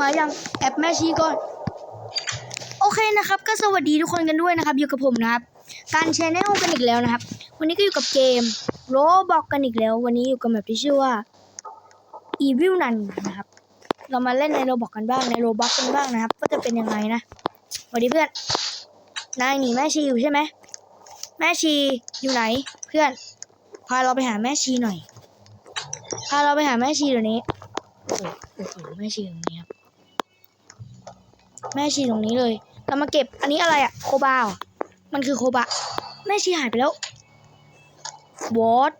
มายังแอปแม่ชีก่อน โอเคนะครับ ก็สวัสดีทุกคนกันด้วยนะครับ อยู่กับผมนะครับ การแชร์แนลกันอีกแล้วนะครับ วันนี้ก็อยู่กับเกมโรบอกกันอีกแล้ว วันนี้อยู่กับแบบที่ชื่อว่า Evil Nun นนะครับ เรามาเล่นในโรบอกกันบ้างในโรบอกกันบ้างนะครับว่าจะเป็นยังไงนะสวัสดีเพื่อนนายหนีแม่ชีอยู่ใช่ไหมแม่ชีอยู่ไหน เพื่อน พาเราไปหาแม่ชีหน่อยพาเราไปหาแม่ชีเดี๋ยวนี้โอ้โหโอ้โหแม่ชีตรงนี้ครับ แม่ชีตรงนี้เลยเรามาเก็บอันนี้อะไรอะโคบาเหรอมันคือโคบะแม่ชีหายไปแล้ววอต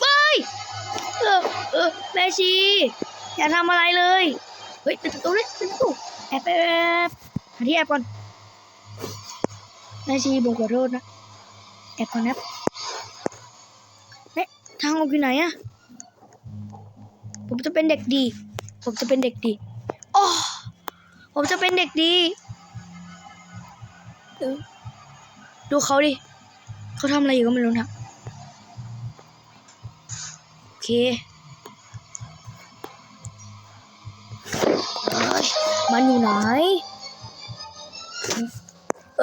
ไปเออเออแม่ชี อย่าทำอะไรเลย เฮ้ยติดประตูเลยติดประตูแอบแอบแอบหาที่แอบก่อนแม่ชีบอกขอโทษนะแอบก่อนนะเฮ้ยทางออกอยู่ไหนอะผมจะเป็นเด็กดี ผมจะเป็นเด็กดี โอ้ผมจะเป็นเด็กดี ดูเขาดิ เขาทำอะไรอยู่ก็ไม่รู้นะ โอเคมันอยู่ไหน เอ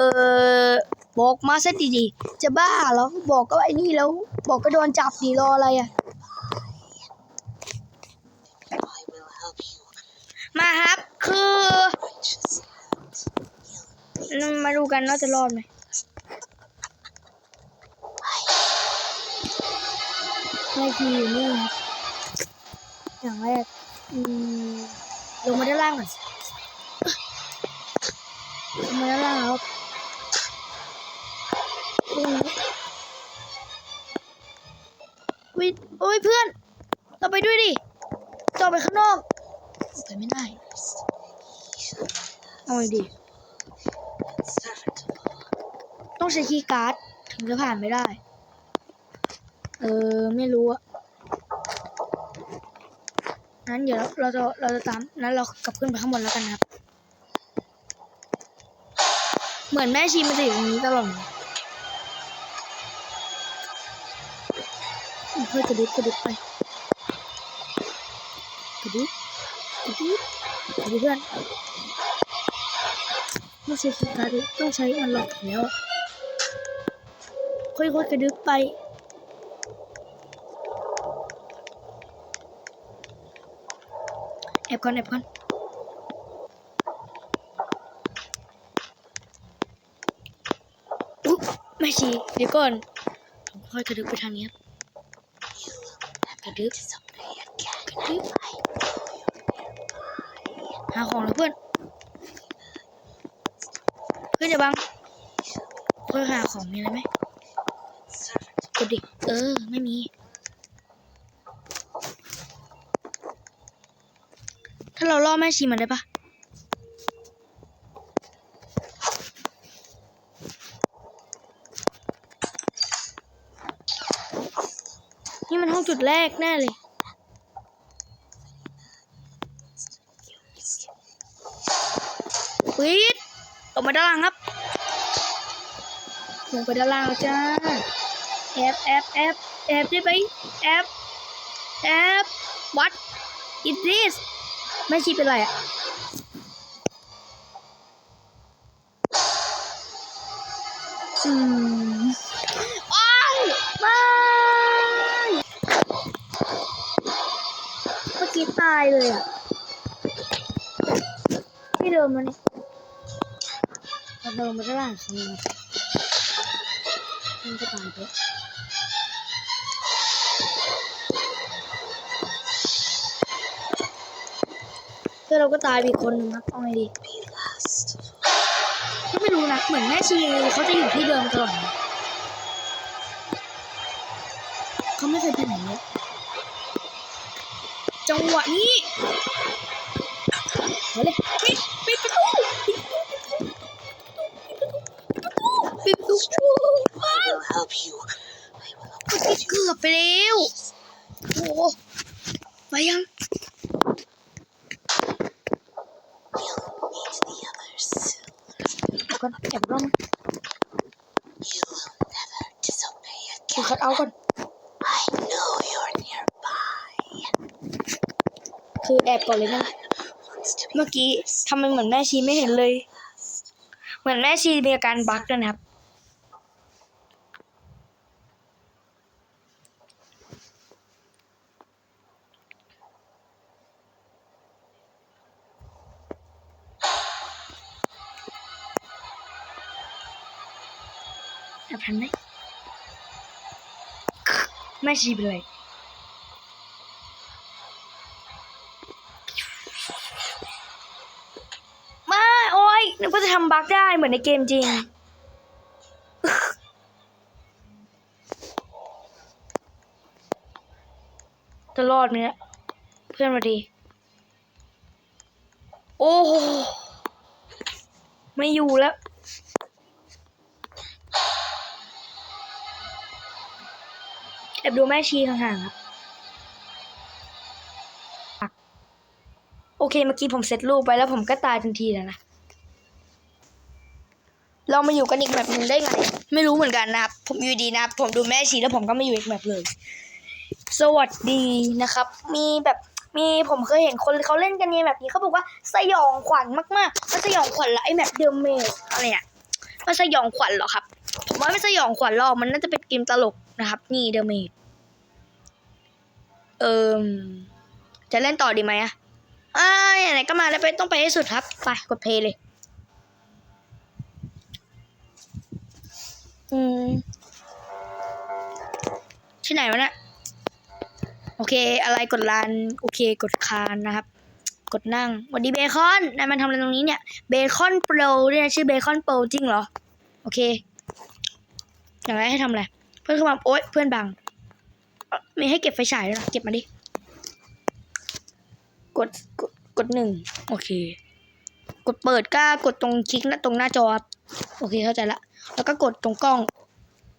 อบอกมาซะดีๆ จะบ้าเหรอบอกก็ไอ้นี่แล้ว บอกก็โดนจับดีรออะไรอะ ครับ คือมาดูกันว่าจะรอดไหมไม่ทีอยู่นี่ครับอย่างแรกลงมาด้านล่างก่อนลงมาด้านล่างครับตรงนี้วิโอ้ยเพื่อน เราไปด้วยดิต่อไปข้างนอก ไปไม่ได้ เอาไงดี ต้องใช้คีย์การ์ดถึงจะผ่านไม่ได้ เออ ไม่รู้อะนั้นเดี๋ยวเราจะเราจะตามนั้นเรากลับขึ้นไปข้างบนแล้วกันนะครับ เหมือนแม่ชีมันจะอยู่ตรงนี้ตลอดเลยเพื่อกระดิบกระดิบไปกระดิบกระดิบ กระดิบเพื่อนไม่ใช่คีย์การ์ดดิต้องใช้มันหลอกแล้วค่อยๆกระดึบไปแอบก่อนแอบก่อนอุ๊ยไม่ชีเดี๋ยวก่อนผมค่อยกระดึบไปทางนี้ครับกระดึบกระดึบาของแล้วเพื่อน เพื่อนอย่าบังเพื่อนหาของมีอะไรไหมกดดิเออ ไม่มี ถ้าเราล่อแม่ชีมันได้ปะนี่มันห้องจุดแรกแน่เลย ลงไปด้านล่างแล้วจ้าแอบแอบแอบแอบได้ไหมแอบแอบ what is this ไม่ชีเป็นไรอะอืมโอ้ยไม่เมื่อกี้ตายเลยอะที่เดิมมันนี่เราเดินมาด้านล่างครั้งนึงอะ มันจะตายไปแล้วเพื่อนเราก็ตายไปอีกคนหนึ่งครับเอาไงดี be last of ก็ไม่รู้นะเหมือนแม่ชีเขาจะอยู่ที่เดิมตลอดนะเขาไม่เคยไปไหนเลยจังหวะนี้เอาเลย ยวก่อนแอบร่อง You will never disobey คือ again. คัดเอาก่อน I know you're nearby. คือแอบก่อนเลยนะ เมื่อกี้ทำไมเหมือนแม่ชีไม่เห็นเลย เหมือนแม่ชีมีอาการบั๊กด้วยนะครับ แอบทันไหมแม่ชีเป็นไรไม่โอ้ยนึกว่าจะทำบั๊กได้เหมือนในเกมจริง จะรอดไหมเนี่ยเพื่อนมาดี โอ้โหไม่อยู่แล้ว แอบดูแม่ชีห่างๆครับ โอเคเมื่อกี้ผมเซตรูปไปแล้วผมก็ตายทันทีแล้วนะ เรามาอยู่กันอีกแบบหนึ่งได้ไง ไม่รู้เหมือนกันนะครับ ผมอยู่ดีนะครับ ผมดูแม่ชีแล้วผมก็มาอยู่อีกแบบเลย สวัสดีนะครับ มีแบบมีผมเคยเห็นคนเขาเล่นกันในแบบนี้เขาบอกว่าสยองขวัญมากๆมันสยองขวัญเหรอไอแบบเดิมเมสอะไรเนี่ยมันสยองขวัญเหรอครับ มว่าไม่สยองขวัญหรอกมันน่าจะเป็นเกมตลกนะครับ นี่เดิมเมสเอิมจะเล่นต่อดีไหมอะอ่าไหนๆก็มาแล้วไปต้องไปให้สุดครับ ไปกดเพลย์เลย อืมที่ไหนวะเนี่ยโอเค อะไรกดลานโอเค กดคานนะครับ กดนั่งวัสดีเบคอนนายมันทำอะไรตรงนี้เนี่ย เบคอนโปรเนี่ยชื่อเบคอนโปรจริงเหรอ โอเค อย่างไรให้ทำอะไร เพื่อนเข้ามาโอ๊ยเพื่อนบัง มีให้เก็บไฟฉายด้วยเหรอเก็บมาดิ กดกดกดหนึ่งโอเค กดเปิดก็กดตรงคลิกน้าตรงหน้าจอครับโอเคเข้าใจละ แล้วก็กดตรงกล้อง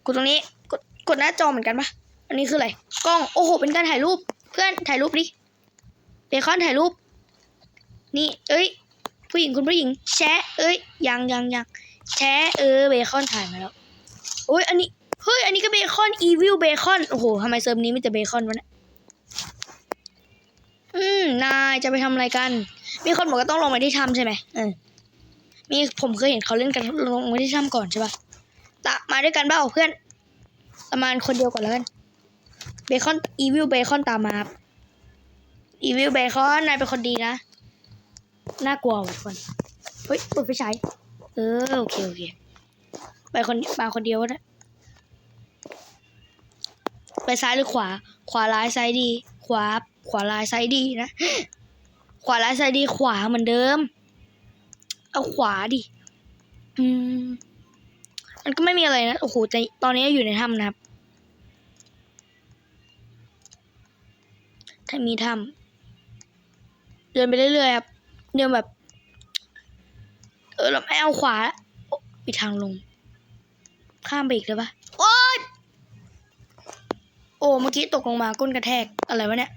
กดตรงนี้ กดกดหน้าจอเหมือนกันปะอันนี้คืออะไร กล้อง โอ้โห เป็นการถ่ายรูป เพื่อนถ่ายรูปดิ เบคอนถ่ายรูป นี่ เอ้ย ผู้หญิงคุณผู้หญิง แชะเอ้ย ยังยังยังแชะเออ เบคอนถ่ายมาแล้ว โอ้ยอันนี้ เฮ้ย อันนี้ก็เบคอนอีวิลเบคอน โอ้โหทำไมเซิร์ฟนี้มีแต่เบคอนวะเนี่ย อืม นายจะไปทำอะไรกัน มีคนบอกว่าต้องลงไปที่ถ้ำใช่ไหมเออ มีผมเคยเห็นเขาเล่นกันลงไปที่ถ้ำก่อนใช่ปะตะมาด้วยกันเปล่าเพื่อน ประมาณคนเดียวก่อนแล้วกัน เบคอนอีวิลเบคอนตามมาครับอีวิลเบคอนนายเป็นคนดีนะ น่ากลัวว่ะทุกคน เฮ้ยเปิดไฟฉายเออโอเคโอเค ไปคนมาคนเดียวก็ไปซ้ายหรือขวา ขวาร้ายซ้ายดี ขวา ขวาร้ายซ้ายดีนะ ขวาร้ายซ้ายดี ขวาเหมือนเดิม เอาขวาดิ อืม มันก็ไม่มีอะไรนะ โอ้โห แต่ตอนนี้อยู่ในถ้ำนะครับ ถ้ามีถ้ำเดินไปเรื่อยๆครับ เดินแบบ เออเราไม่เอาขวาละโอ๊ะมีทางลง ข้ามไปอีกเลยปะโอ๊ยโอ้เมื่อกี้ตกลงมาก้นกระแทกอะไรวะเนี่ย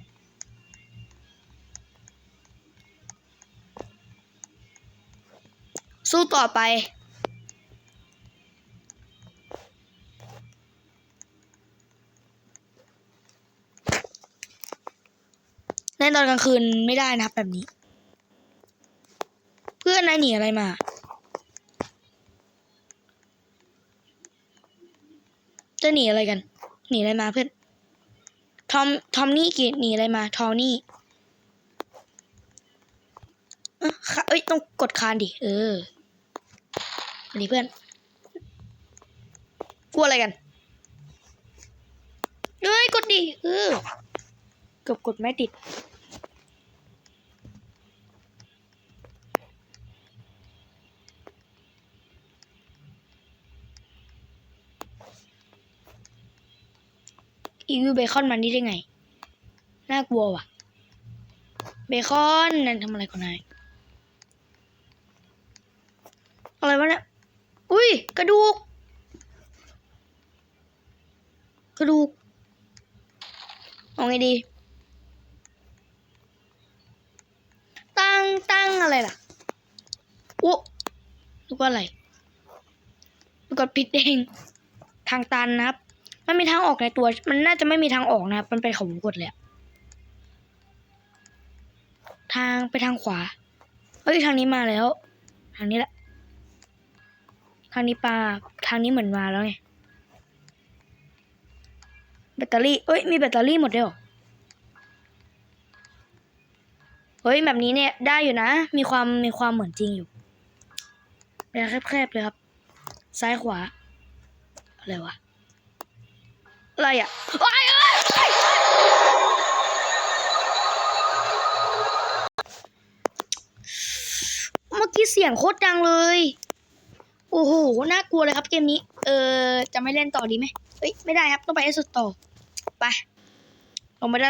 สู้ต่อไปเล่นตอนกลางคืนไม่ได้นะครับแบบนี้ เพื่อนนายหนีอะไรมา จะหนีอะไรกัน หนีอะไรมาเพื่อน ทอม ทอมนี่กีหนีอะไรมา ทอนี่เอ้ยค่ะเอ้ต้องกดคานดิ เอออันนี้เพื่อน กลัวอะไรกัน เอ้ย กดดิ เออ เกือบกดไม่ติด อีวิวเบคอนมันนี่ได้ไง น่ากลัวว่ะ เบคอนนั่นทำอะไรของนายอะไรวะเนี่ย อุ้ย กระดูก กระดูกเอาไงดี ตั้งตั้งอะไรล่ะอุ๊นึกว่าอะไรกดปิดเอง ทางตันนะครับ มันมีทางออกในตัว มันน่าจะไม่มีทางออกนะครับ มันเป็นของกดเลยอะทางไปทางขวาเฮ้ยทางนี้มาแล้ว ทางนี้แหละ ทางนี้ปลา ทางนี้เหมือนมาแล้วไง แบตเตอรี่ เอ้ย มีแบตเตอรี่หมดเลยเหรอ เฮ้ย แบบนี้เนี่ยได้อยู่นะ มีความมีความเหมือนจริงอยู่เป็นแคบๆเลยครับ ซ้ายขวา อะไรวะ อะไรอะโอ้ยเอ้ยเมื่อกี้เสียงโคตรดังเลย โอ้โห น่ากลัวเลยครับเกมนี้ เออ จะไม่เล่นต่อดีไหมเอ้ย ไม่ได้ครับ ต้องไปให้สุดต่อ ไป ลงไปได้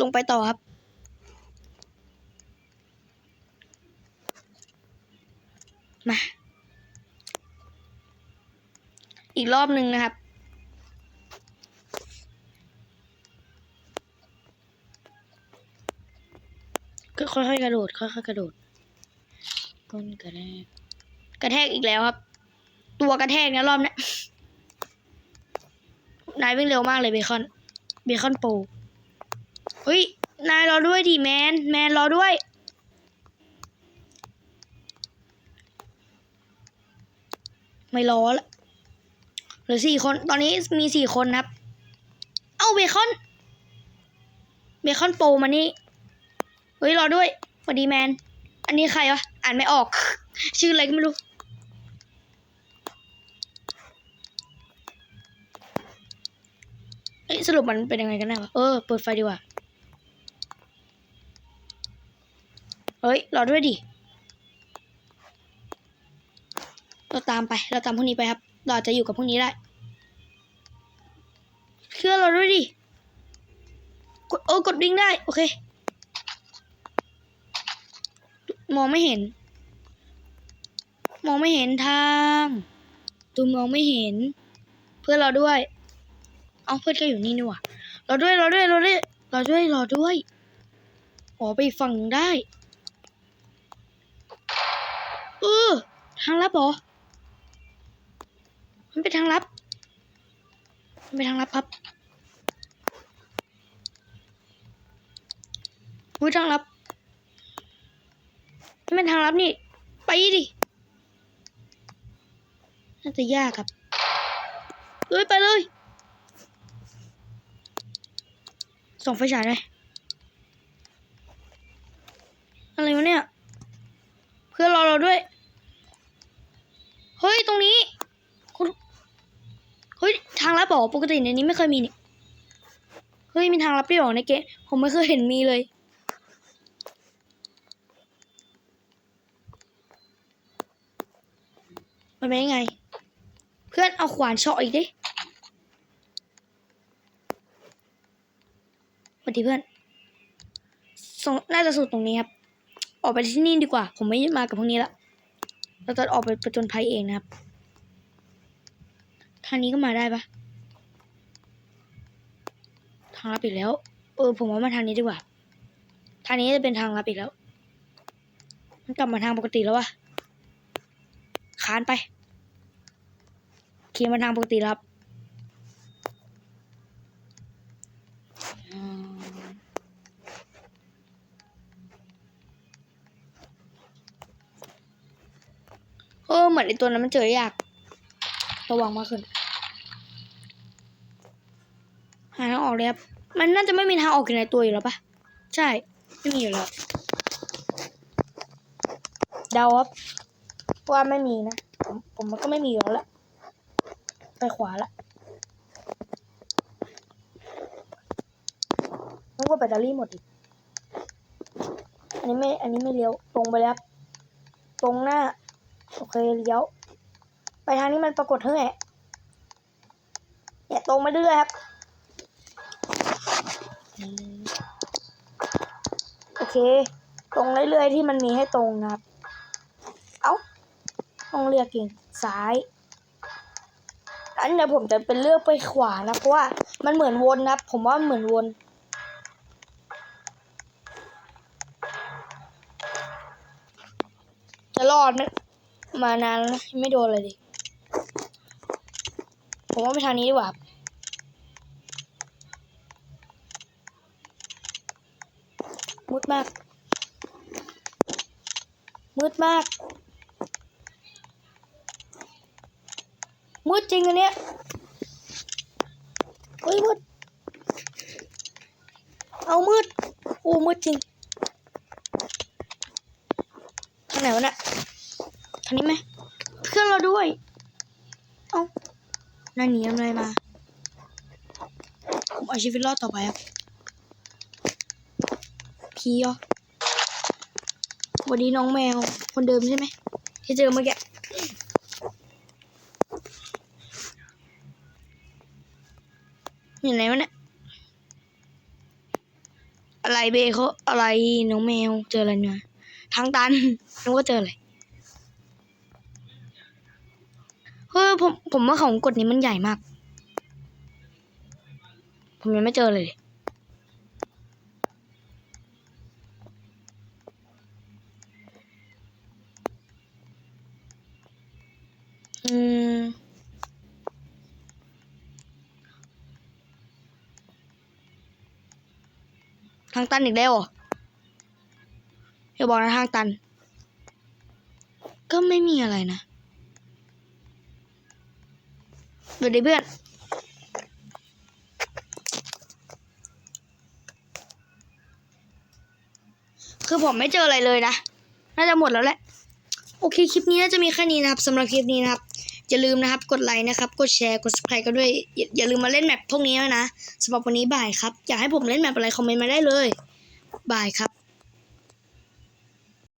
ลงไปต่อครับมา อีกรอบหนึ่งนะครับ ก็ค่อยๆกระโดดค่อยๆกระโดดก้นกระแทกกระแทกอีกแล้วครับ ตัวกระแทกนะรอบเนี้ยนายวิ่งเร็วมากเลยเบคอน เบคอนโปรเฮ้ย นายรอด้วยดิแมน แมนรอด้วย ไม่รอละเหลือสี่คน ตอนนี้มีสี่คนครับ เอ้าเบคอน เบคอนโปรมานี่ เฮ้ยรอด้วยสวัสดีแมน อันนี้ใครวะ อ่านไม่ออก ชื่ออะไรก็ไม่รู้เอ้ยสรุปมันเป็นยังไงกันแน่วะ เออ เปิดไฟดีกว่า เฮ้ย รอด้วยดิ เราตามไป เราตามพวกนี้ไปครับ เราจะอยู่กับพวกนี้ได้เชื่อเราด้วยดิ กดโอ้กดวิ่งได้ โอเค มองไม่เห็น มองไม่เห็นทางตูมองไม่เห็น เพื่อนเราด้วย เอาเพื่อนก็อยู่นี่นี่หว่าเราด้วยเราด้วยเราด้วยเราด้วยเราด้วยอ๋อไปฝั่งได้เออทางลับเหรอมันเป็นทางลับมันเป็นทางลับครับอุ้ยทางลับ เป็นทางลับนี่ ไปดิน่าจะยากครับเอ้ยไปเลยส่องไฟฉายเลยอะไรวะเนี่ย เพื่อนรอเราด้วย เฮ้ย ตรงนี้คุณเฮ้ย ทางลับเหรอปกติในนี้ไม่เคยมีนี่ เฮ้ย มีทางลับด้วยเหรอในเกมผมไม่เคยเห็นมีเลย มันเป็นยังไง เพื่อนเอาขวานเฉาะอีกดิสวัสดีเพื่อนสงน่าจะสุดตรงนี้ครับ ออกไปที่นี่ดีกว่า ผมไม่มากับพวกนี้ละเราจะออกไปประจนภัยเองนะครับ ทางนี้ก็มาได้ปะทางลับอีกแล้ว เออ ผมว่ามาทางนี้ดีกว่า ทางนี้จะเป็นทางลับอีกแล้ว มันกลับมาทางปกติแล้ววะคานไป ขี่มาทางปกติแล้วครับเออเหมือนไอตัวนั้นมันเจอยากระวังมากขึ้น หาทางออกเลยครับ มันน่าจะไม่มีทางออกอยู่ในตัวอยู่แล้วปะใช่ ไม่มีอยู่แล้วเดาครับว่าไม่มีนะ ผมผมมันก็ไม่มีอยู่แล้ว ไปขวาละนึกว่าแบตเตอรี่หมดอีก อันนี้ไม่ อันนี้ไม่เลี้ยว ตรงไปแล้ว ตรงหน้า โอเคเลี้ยว ไปทางนี้มันปรากฏเท่าไหร่เนี่ยตรงไปเรื่อยครับ โอเค ตรงเรื่อยๆที่มันมีให้ตรงนะครับ เอ้า ต้องเลือกเองซ้าย อันเดี๋ยวผมจะเป็นเลือกไปขวานะ เพราะว่ามันเหมือนวนนะ ผมว่ามันเหมือนวนจะรอดไหมมานานแล้วไม่โดนเลยดิ ผมว่าไปทางนี้ดีกว่ามุดมาก มืดมาก มืดจริงอันเนี้ยเฮ้ยมืดเอามืดโอ้มืดจริงทางไหนวะเนี่ยทางนี้ไหมเพื่อนเราด้วย เอ้านั่นหนีอะไรมาผมเอาชีวิตรอดต่อไปครับพีเหรอสวัสดีน้องแมว คนเดิมใช่ไหมที่เจอเมื่อกี้ อยู่ไหนวะเนี่ย อะไรเบเขาอะไรน้องแมวเจออะไรเนี่ยทางตันนึกว่าเจออะไรเฮ้ยผมผมว่าของกดนี้มันใหญ่มาก ผมยังไม่เจอเลย อืม ทางตันอีกแล้วเหรออย่าบอกนะทางตัน ก็ไม่มีอะไรนะเดี๋ยวดิเพื่อนคือผมไม่เจออะไรเลยนะ น่าจะหมดแล้วแหละ โอเค คลิปนี้น่าจะมีแค่นี้นะครับสำหรับคลิปนี้นะครับ อย่าลืมนะครับ กดไลค์นะครับ กดแชร์ กด subscribe กันด้วยอย่าอย่าลืมมาเล่นแมปพวกนี้นะสำหรับวันนี้บ่ายครับ อยากให้ผมเล่นแมปอะไรคอมเมนต์มาได้เลยบ่ายครับ